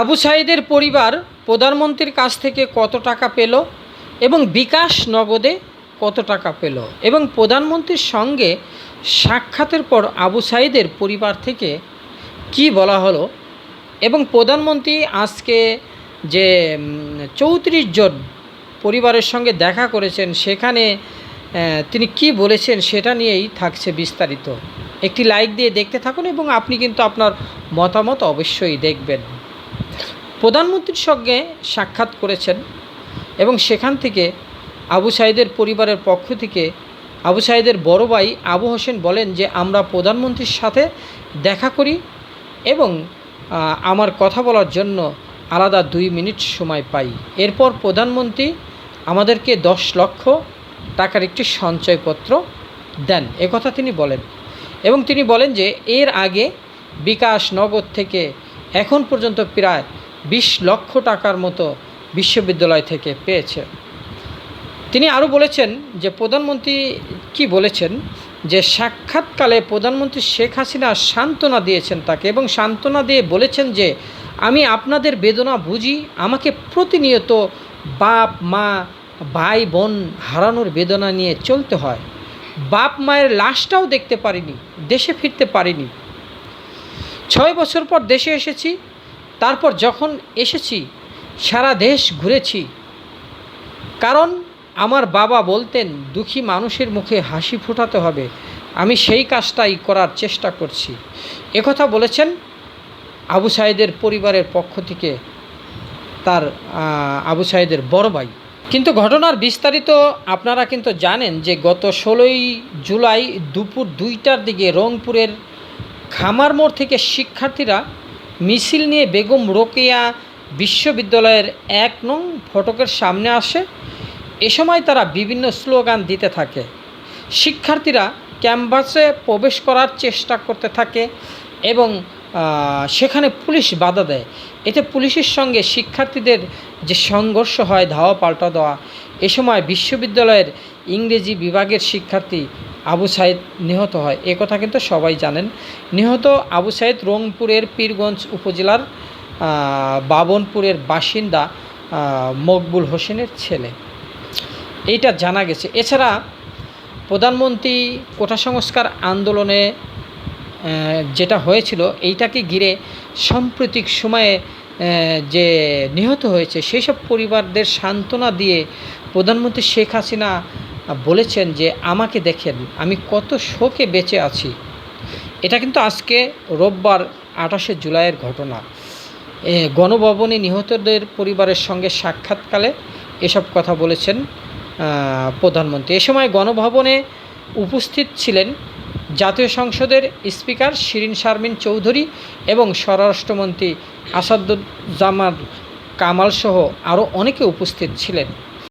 আবু সাইদের পরিবার প্রধানমন্ত্রীর কাছ থেকে কত টাকা পেল এবং বিকাশ নগদে কত টাকা পেল? এবং প্রধানমন্ত্রীর সঙ্গে সাক্ষাতের পর আবু সাইদের পরিবার থেকে কি বলা হলো? এবং প্রধানমন্ত্রী আজকে যে চৌত্রিশ জন পরিবারের সঙ্গে দেখা করেছেন, সেখানে তিনি কি বলেছেন সেটা নিয়েই থাকছে বিস্তারিত। একটি লাইক দিয়ে দেখতে থাকুন এবং আপনি কিন্তু আপনার মতামত অবশ্যই দেখবেন। প্রধানমন্ত্রীর সঙ্গে সাক্ষাৎ করেছেন এবং সেখান থেকে আবু সাইদের পরিবারের পক্ষ থেকে আবু সাইদের বড় ভাই আবু হোসেন বলেন যে, আমরা প্রধানমন্ত্রীর সাথে দেখা করি এবং আমার কথা বলার জন্য আলাদা দুই মিনিট সময় পাই। এরপর প্রধানমন্ত্রী আমাদেরকে দশ লক্ষ টাকার একটি সঞ্চয়পত্র দেন। একথা তিনি বলেন। এবং তিনি বলেন যে, এর আগে বিকাশ নগদ থেকে এখন পর্যন্ত প্রায় বিশ লক্ষ টাকার মতো বিশ্ববিদ্যালয় থেকে পেয়েছে। তিনি আরও বলেছেন যে প্রধানমন্ত্রী কি বলেছেন? যে সাক্ষাৎকালে প্রধানমন্ত্রী শেখ হাসিনা সান্ত্বনা দিয়েছেন তাকে এবং সান্ত্বনা দিয়ে বলেছেন যে, আমি আপনাদের বেদনা বুঝি, আমাকে প্রতিনিয়ত বাপ, মা, ভাই, বোন হারানোর বেদনা নিয়ে চলতে হয়। বাপ, মায়ের লাশটাও দেখতে পারিনি, দেশে ফিরতে পারিনি। ছয় বছর পর দেশে এসেছি তারপর যখন এসেছি, সারা দেশ ঘুরেছি, কারণ আমার বাবা বলতেন, দুঃখী মানুষের মুখে হাসি ফোটাতে হবে। আমি সেই কাজটাই করার চেষ্টা করছি। একথা বলেছেন আবু সাইদের পরিবারের পক্ষ থেকে তার আবু সাহেদের বড় ভাই। কিন্তু ঘটনার বিস্তারিত আপনারা কিন্তু জানেন যে গত ষোলোই জুলাই দুপুর দুইটার দিকে রংপুরের খামার মোড় থেকে শিক্ষার্থীরা মিছিল নিয়ে বেগম রোকেয়া বিশ্ববিদ্যালয়ের এক নং ফটকের সামনে আসে। এ সময় তারা বিভিন্ন স্লোগান দিতে থাকে। শিক্ষার্থীরা ক্যাম্পাসে প্রবেশ করার চেষ্টা করতে থাকে এবং সেখানে পুলিশ বাধা দেয়। এতে পুলিশের সঙ্গে শিক্ষার্থীদের যে সংঘর্ষ হয় ধাওয়া পাল্টা দেওয়া, এ সময় বিশ্ববিদ্যালয়ের ইংরেজি বিভাগের শিক্ষার্থী আবু সাইদ নিহত হয়। এ কথা কিন্তু সবাই জানেন। নিহত আবু সাইদ রংপুরের পীরগঞ্জ উপজেলার বাবনপুরের বাসিন্দা মকবুল হোসেনের ছেলে। এইটা জানা গেছে। এছাড়া প্রধানমন্ত্রী কোটা সংস্কার আন্দোলনে যেটা হয়েছিল, এইটাকে ঘিরে সাম্প্রতিক সময়ে যে নিহত হয়েছে সেই সব পরিবারদের সান্ত্বনা দিয়ে প্রধানমন্ত্রী শেখ হাসিনা বলেছেন যে আমাকে দেখেন, আমি কত শোকে বেঁচে আছি। এটা কিন্তু আজকে রোববার আঠাশে জুলাইয়ের ঘটনা। গণভবনে নিহতদের পরিবারের সঙ্গে সাক্ষাৎকালে এসব কথা বলেছেন প্রধানমন্ত্রী। এ সময় গণভবনে উপস্থিত ছিলেন জাতীয় সংসদের স্পিকার শিরিন শারমিন চৌধুরী এবং স্বরাষ্ট্রমন্ত্রী আসাদুজ্জামান কামাল সহ আরও অনেকে উপস্থিত ছিলেন।